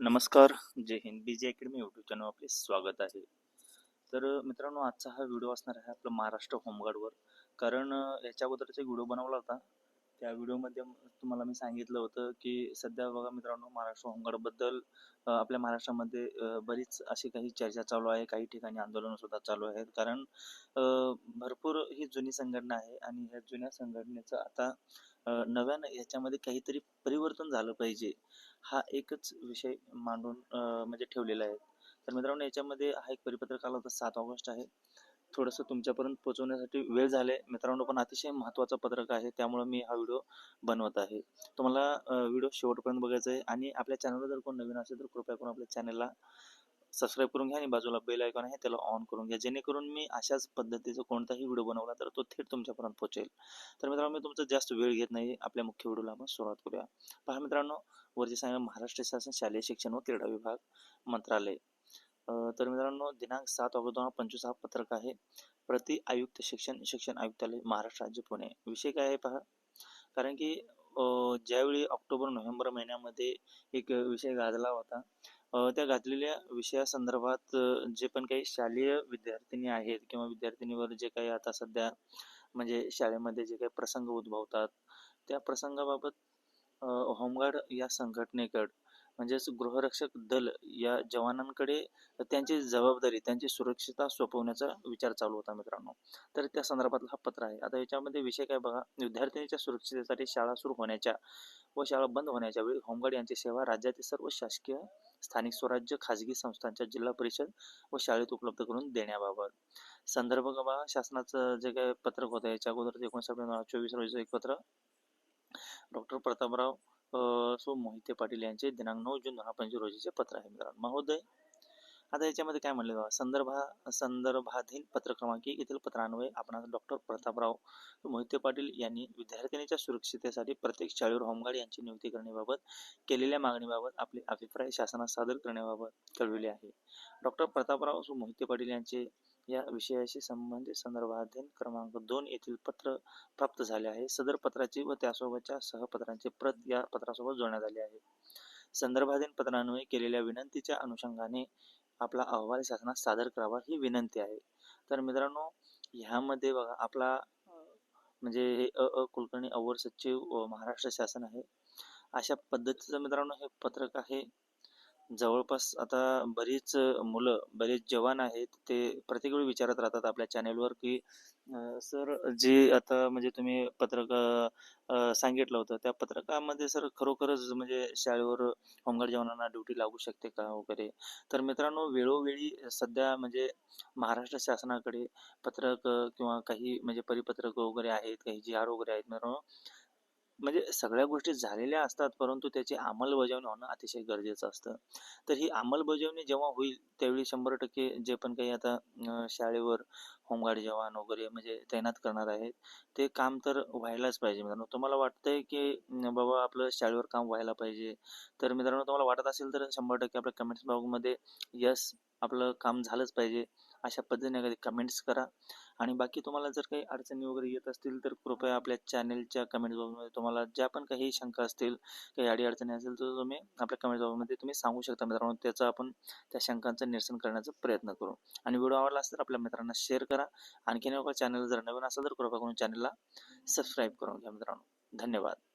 नमस्कार जय Hind. B J academy YouTube channel आपले स्वागत आहे. तर मित्रांनो आजचा हा व्हिडिओ असणार आहे आपलं महाराष्ट्र होमगार्डवर कारण याच्या अगोदरचा एक व्हिडिओ बनवला होता त्या व्हिडिओमध्ये तुम्हाला मी सांगितलं होतं की सध्या बघा मित्रांनो महाराष्ट्र होमगार्डबद्दल आपल्या महाराष्ट्रामध्ये बरीच अशी काही चर्चा चालू आहे. काही ठिकाणी आंदोलनसुद्धा चालू आहेत. कारण भरपूर ही जुनी संघटना आहे आणि ह्या जुन्या संघटनेचं आता नव्यानं याच्यामध्ये काहीतरी परिवर्तन झालं पाहिजे हा एकच विषय मांडून म्हणजे ठेवलेला आहे. तर मित्रांनो याच्यामध्ये हा एक परिपत्रक आला होता सात ऑगस्ट आहे. थोडंसं तुमच्यापर्यंत पोहोचवण्यासाठी वेळ झाले मित्रांनो पण अतिशय महत्त्वाचं पत्रक आहे त्यामुळे मी हा व्हिडिओ बनवत आहे. तुम्हाला व्हिडिओ शेवटपर्यंत बघायचा आहे आणि आपल्या चॅनलवर जर कोण नवीन असेल तर कृपया करून आपल्या चॅनलला सबस्क्राईब करून घ्या आणि बाजूला बेल आयकॉन आहे त्याला ऑन करून घ्या. जेणेकरून मी अशाच पद्धतीचा कोणताही व्हिडिओ बनवला तर तो थेट तुमच्यापर्यंत पोहोचेल. तर मित्रांनो मी तुमचा जास्त वेळ घेत नाही. आपल्या मुख्य व्हिडिओला आपण सुरुवात करूया. पहा मित्रांनो वरती सांगितलं महाराष्ट्र शासन शालेय शिक्षण व क्रीडा विभाग मंत्रालय. तर मित्रांनो दिनांक सात ऑगस्ट दोन हजार पंचवीस हा पत्रक आहे. प्रति आयुक्त शिक्षण शिक्षण आयुक्तालय महाराष्ट्र राज्य पुणे. विषय काय आहे पहा? कारण की ज्यावेळी ऑक्टोबर नोव्हेंबर महिन्यामध्ये एक विषय गाजला होता त्या गाजलेल्या विषयासंदर्भात जे पण काही शालेय विद्यार्थिनी आहेत किंवा विद्यार्थिनीवर जे काही आता सध्या म्हणजे शाळेमध्ये जे काही प्रसंग उद्भवतात त्या प्रसंगाबाबत होमगार्ड या संघटनेकड म्हणजेच गृहरक्षक दल या जवानांकडे त्यांची जबाबदारी त्यांची सुरक्षितता सोपवण्याचा विचार चालू होता मित्रांनो. तर त्या संदर्भातला हा पत्र आहे. आता याच्यामध्ये विषय काय बघा विद्यार्थिनीच्या सुरक्षिततेसाठी शाळा सुरू होण्याच्या व शाळा बंद होण्याच्या वेळी होमगार्ड यांची सेवा राज्यातील सर्व शासकीय स्थानिक स्वराज्य खाजगी संस्थांच्या जिल्हा परिषद व शाळेत उपलब्ध करून देण्याबाबत. संदर्भ शासनाचं जे काही पत्रक होतं याच्या अगोदर एकोणीस दोन चोवीस रोजीचं एक पत्र. डॉक्टर प्रतापराव सो मोहिते पाटील यांचे दिनांक नऊ जून दोन हजार पंचवीस रोजीचे पत्र आहे मित्रांनो. महोदय आता याच्यामध्ये काय म्हणले संदर्भा संदर्भाधीन पत्र क्रमांक येथील पत्रान्वये आपणास डॉक्टर प्रतापराव मोहिते पाटील यांनी विद्यार्थिनीच्या सुरक्षितेसाठी प्रत्येक शाळेवर होमगार्ड यांची नियुक्ती करण्याबाबत केलेल्या मागणीबाबत आपले अभिप्राय शासनास सादर करण्याबाबत कळविले आहे. डॉक्टर प्रतापराव मोहिते पाटील यांचे या विषयाशी संबंधित संदर्भाधीन क्रमांक दोन येथील पत्र प्राप्त झाले आहे. सदर पत्राची व त्यासोबतच्या सहपत्रांची प्रत या पत्रासोबत जोडण्यात आली आहे. संदर्भाधीन पत्रान्वये केलेल्या विनंतीच्या अनुषंगाने आपला अहवाल शासनास सादर करावा ही विनंती आहे. तर मित्रांनो ह्यामध्ये बघा आपला म्हणजे हे अ अ कुलकर्णी अवर सचिव महाराष्ट्र शासन आहे. अशा पद्धतीचं मित्रांनो हे पत्रक आहे. जवळपास आता बरीच मुलं बरेच जवान आहेत ते प्रत्येक वेळी विचारत राहतात आपल्या चॅनेलवर की सर जे आता म्हणजे तुम्ही पत्रक सांगितलं होतं त्या पत्रकामध्ये सर खरोखरच म्हणजे शाळेवर होमगार्ड जवानांना ड्युटी लागू शकते का वगैरे? तर मित्रांनो वेळोवेळी सध्या म्हणजे महाराष्ट्र शासनाकडे पत्रक किंवा काही म्हणजे परिपत्रक वगैरे आहेत काही जी आर वगैरे आहेत मित्रांनो म्हणजे सगळ्या गोष्टी झालेल्या असतात परंतु त्याची अंमलबजावणी होणं अतिशय गरजेचं असतं. तर ही अंमलबजावणी जेव्हा होईल त्यावेळी शंभर टक्के जे पण काही आता शाळेवर होमगार्ड जवान वगैरे म्हणजे तैनात करणार आहेत ते काम तर व्हायलाच पाहिजे मित्रांनो. तुम्हाला वाटतंय की बाबा आपलं शाळेवर काम व्हायला पाहिजे. तर मित्रांनो तुम्हाला वाटत असेल तर शंभर टक्के आपल्या कमेंट्स बॉक्समध्ये यस आपलं काम झालंच पाहिजे. अशा पद्धतीने कधी कमेंट्स करा. आणि बाकी तुम्हाला जर काही अडचणी वगैरे येत असतील तर कृपया आपल्या चॅनेलच्या कमेंट बॉक्समध्ये तुम्हाला ज्या पण काही शंका असतील काही अडी अडचणी असेल तर तुम्ही आपल्या कमेंट बॉक्समध्ये तुम्ही सांगू शकता मित्रांनो. त्याचं आपण त्या शंकांचं निरसन करण्याचा प्रयत्न करू. आणि व्हिडिओ आवडला असेल तर आपल्या मित्रांना शेअर करा. आणखीन चॅनल जर नवीन असेल तर कृपया करून चॅनलला सबस्क्राईब करून घ्या मित्रांनो. धन्यवाद.